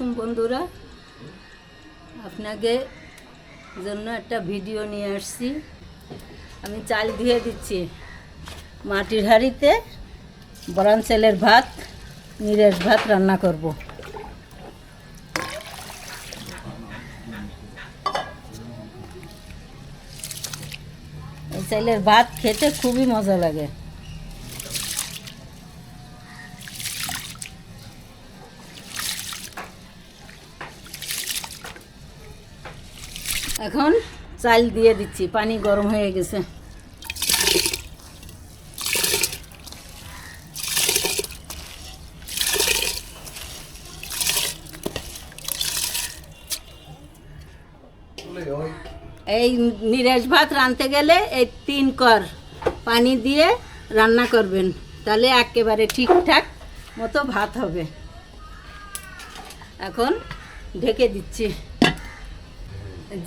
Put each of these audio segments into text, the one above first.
আলাইকুম বন্ধুরা। আপনাকে জন্য একটা ভিডিও নিয়ে আসছি। আমি চাল ধুয়ে দিচ্ছি। মাটির হাঁড়িতে বরান চালের ভাত নিরাস ভাত রান্না করব। এই চালের ভাত খেতে খুবই মজা লাগে। এখন চাল দিয়ে দিচ্ছি, পানি গরম হয়ে গেছে। এই নিরাজ ভাত রাঁধতে গেলে এই তিন কর পানি দিয়ে রান্না করবেন, তাহলে একেবারে ঠিকঠাক মতো ভাত হবে। এখন ঢেকে দিচ্ছি।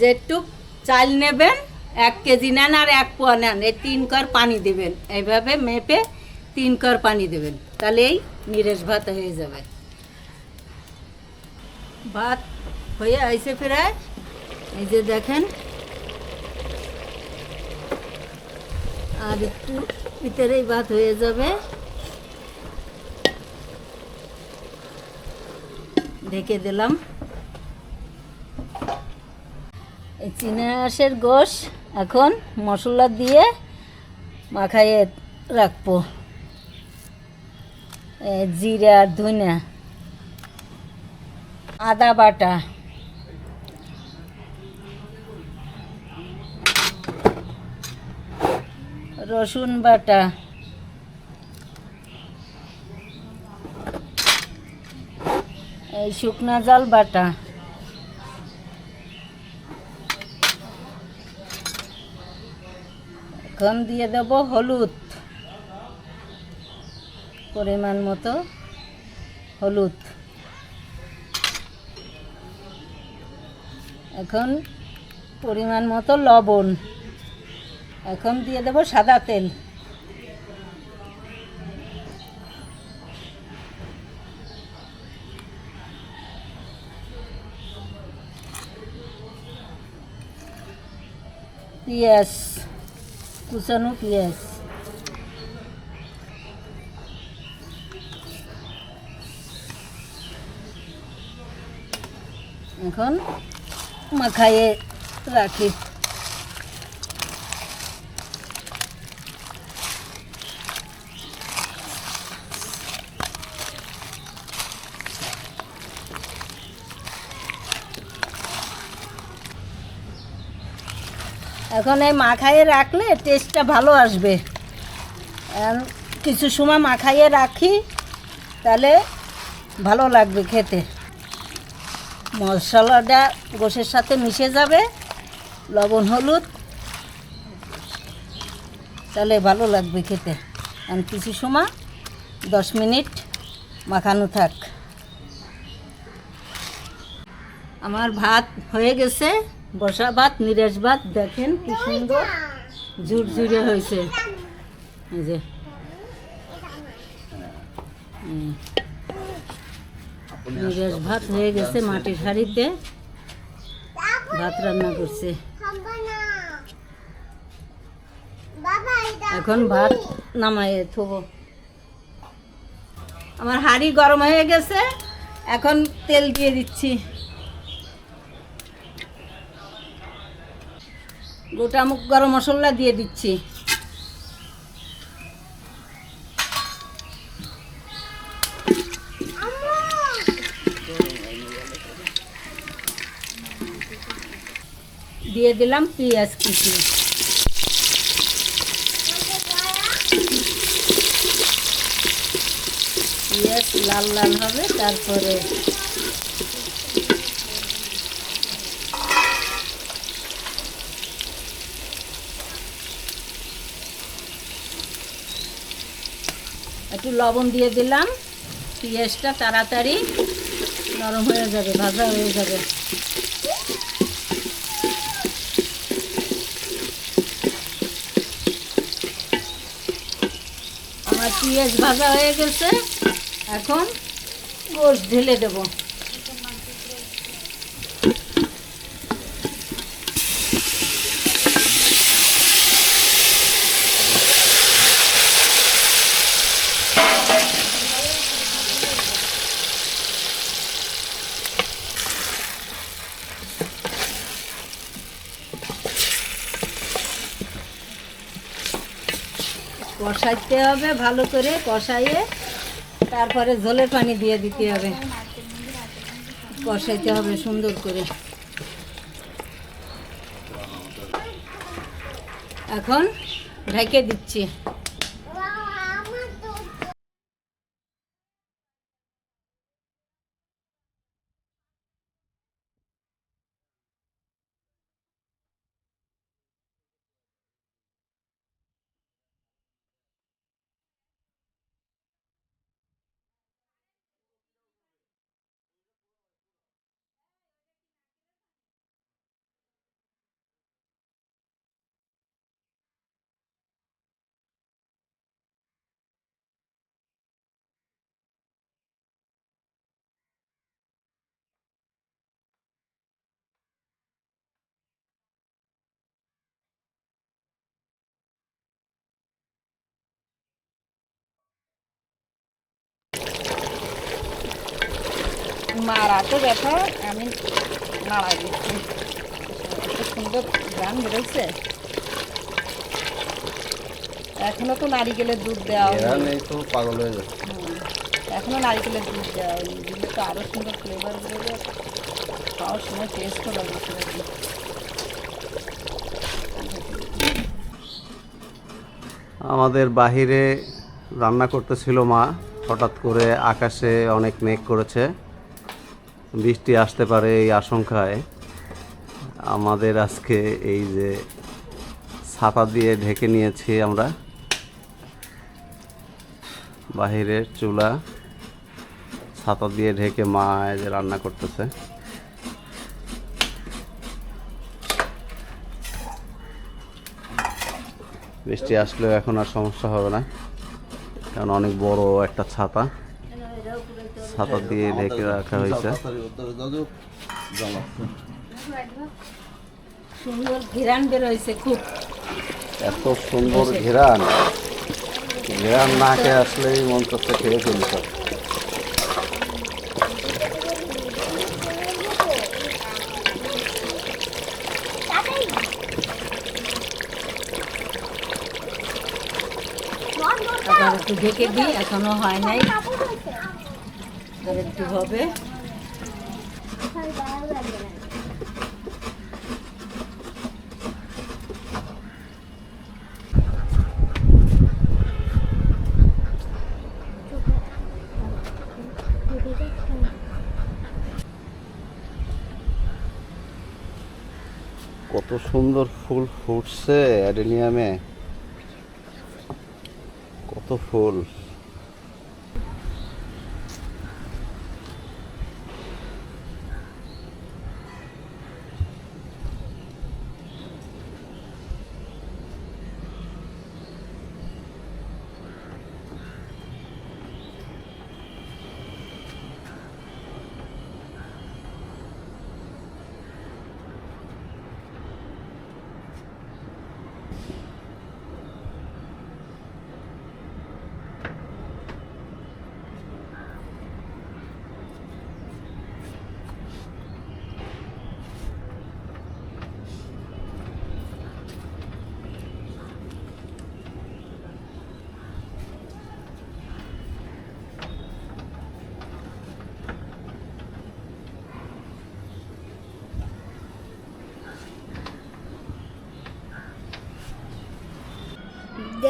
যেটুক চাল নেবেন, এক কেজি নেন আর এক পোয়া নেন, এই তিন কর পানি দেবেন। এইভাবে মেপে তিন কর পানি দেবেন। তাহলে এই নিরেশ ভাত হয়ে যাবে। ভাত হয়ে আইসে প্রায়। এই যে দেখেন। আর একটু ভিতরেই ভাত হয়ে যাবে। ঢেকে দিলাম। এই চিনাহাঁসের গোশ এখন মশলা দিয়ে মাখাইয়ে রাখব। জিরা, ধনিয়া, আদা বাটা। রসুন বাটা। শুকনা জল বাটা। এখন দিয়ে দেব হলুদ। পরিমাণ মতো হলুদ। এখন পরিমাণ মতো লবণ। এখন দিয়ে দেব সাদা তেল। পেঁয়াজ কুচানো পেঁয়াজ। এখন মাখাইয়ে রাখি। এখন এই মাখাইয়ে রাখলে টেস্টটা ভালো আসবে। কিছু সময় মাখাইয়ে রাখি, তাহলে ভালো লাগবে খেতে। মশলাটা গোশের সাথে মিশে যাবে, লবণ, হলুদ, তাহলে ভালো লাগবে খেতে। আর কিছু সময়, দশ মিনিট মাখানো থাক। আমার ভাত হয়ে গেছে। বসা ভাত ভাত দেখেন কি সুন্দর। ঝুরঝুরে হয়েছে। এই যে। নিরাজ ভাত হয়ে গেছে মাটির হাঁড়িতে। ভাত রান্না করছে। এখন ভাত নামাই থবো। আমার হাঁড়ি গরম হয়ে গেছে। এখন তেল দিয়ে দিচ্ছি। গোটা মুখ গরম মশলা দিয়ে দিচ্ছি। দিয়ে দিলাম পেঁয়াজ কিছু পেঁয়াজ লাল লাল হবে, তারপরে একটু লবণ দিয়ে দিলাম। পেঁয়াজটা তাড়াতাড়ি নরম হয়ে যাবে, ভাজা হয়ে যাবে। আমার পেঁয়াজ ভাজা হয়ে গেছে। এখন গোশ ঢেলে দেব। কষাইতে হবে, ভালো করে কষাইয়ে তারপরে জলের পানি দিয়ে দিতে হবে। কষাইতে হবে সুন্দর করে। এখন ঢেকে দিচ্ছি। মারাতে ব্যথা আমি নাড়াই দিচ্ছি। সুন্দর গান বেরোচ্ছে এখনও তো নারিকেলের দুধ দেওয়া। নেই তো পাগল হয়ে যাচ্ছে। এখনও নারিকেলের দুধ দেওয়া হয়নি। দিলে তো আরও সুন্দর ফ্লেভার বেরোবে। খাওয়ার সময় টেস্টও লাগবে সেরকম। আমাদের বাহিরে রান্না করতেছিল মা। হঠাৎ করে আকাশে অনেক মেঘ করেছে। বৃষ্টি আসতে পারে এই আশঙ্কায়। আমাদের আজকে এই যে ছাতা দিয়ে ঢেকে নিয়েছি আমরা। বাহিরের চুলা ছাতা দিয়ে ঢেকে মা যে রান্না করতেছে। বৃষ্টি আসলেও এখন আর সমস্যা হবে না, কারণ অনেক বড় একটা ছাতা। ছাতা দিয়ে ঢেকে রাখা হয়েছে। সুন্দর ঘিরান বেরোয়েছে খুব। এত সুন্দর ঘেরান। ঘেরান না খেয়ে আসলেই মন করছে খেয়ে ফেলি সব। একটু ঢেকে দিই এখনও হয় নাই। আর একটু হবে। কত সুন্দর ফুল ফুটছে অ্যাডেনিয়ামে। কত ফুল।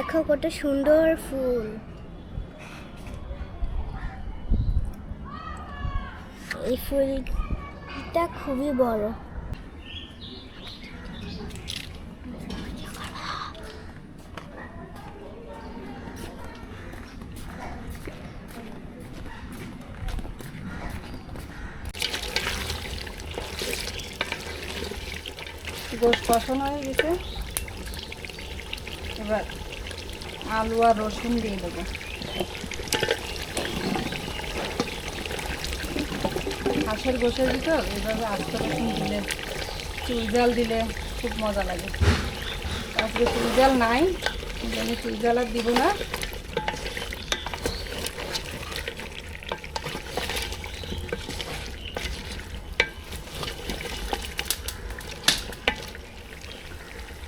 দেখো কত সুন্দর ফুল। এই ফুলটা খুবই বড়। গোশ কষানো হয়ে গেছে। এবার আলু আর রসুন দিয়ে দেবো। হাঁসের গোশের ভিতর এভাবে আস্ত রসুন দিলে, চুল জাল দিলে খুব মজা লাগে। তারপরে চুল জাল নাই, আমি চুল জাল আর দিব না।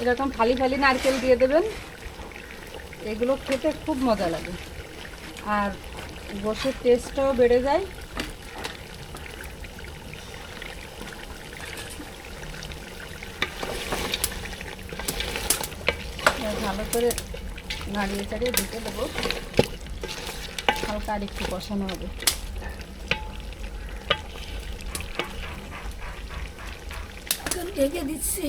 এরকম ফালি ফালি নারকেল দিয়ে দেবেন। এগুলো খেতে খুব মজা লাগে। আর গোশের টেস্টটাও বেড়ে যায়। ভালো করে নাড়িয়ে চাড়িয়ে দিতে দেবো। হালকা আর একটু কষানো হবে। ঢেকে দিচ্ছি।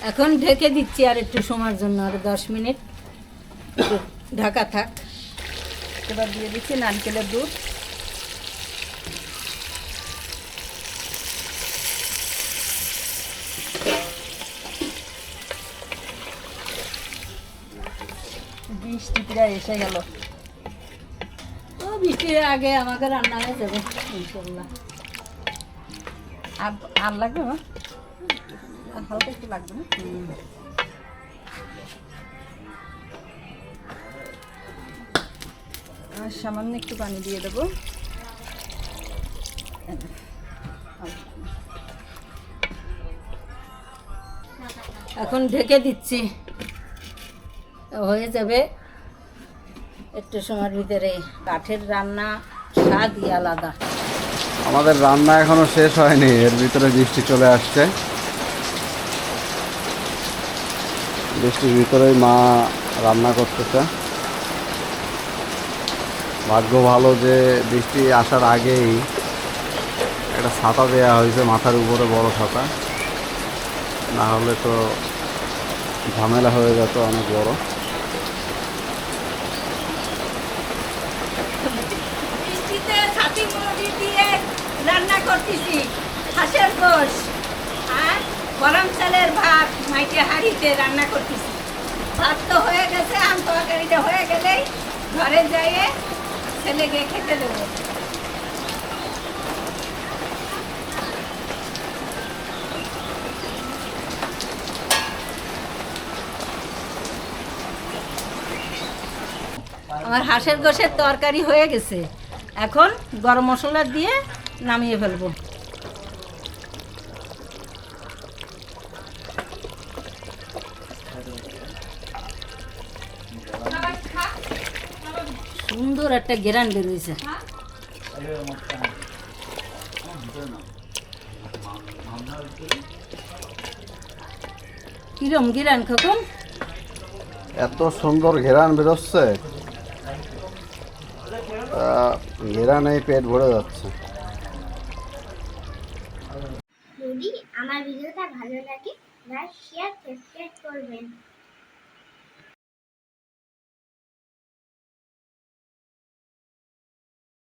এখন ঢেকে দিচ্ছি আর একটু সময়ের জন্য, আর দশ মিনিট। ঢাকা থাক। এবার দিয়ে দিচ্ছি নারকেলের দুধ। বৃষ্টি প্রায় এসে গেল। ও, বৃষ্টির আগে আমাকে রান্না হয়ে যাবে ইনশাল্লাহ আর আর লাগবে হালকা একটু লাগবে না আর সামান্য একটু পানি দিয়ে দেবো। এখন ঢেকে দিচ্ছি। হয়ে যাবে একটু সময়ের ভিতরে। কাঠের রান্না স্বাদই আলাদা। আমাদের রান্না এখনও শেষ হয়নি, এর ভিতরে বৃষ্টি চলে আসছে। বৃষ্টির ভিতরেই মা রান্না করতেছে। ভাগ্য ভালো যে বৃষ্টি আসার আগেই একটা ছাতা দেওয়া হয়েছে মাথার উপরে, বড় ছাতা। না হলে তো ঝামেলা হয়ে যেত অনেক বড়। রান্না করতেছি, হাঁসের গোশ। গরম চালের ভাত মাইকে হাঁড়িতে রান্না করতেছি। ভাত তো হয়ে গেছে, আম তরকারিটা হয়ে গেলেই ঘরে যাইয়ে ছেলেকে খেতে দেবো। আমার হাঁসের গোশের তরকারি হয়ে গেছে। এখন গরম মশলা দিয়ে নামিয়ে ফেলব। সুন্দর একটা গেরান বেরোয়েছে কিরম গিরান খোকন? এত সুন্দর ঘেরান বেরোচ্ছে। ঘেরানে পেট ভরে যাচ্ছে।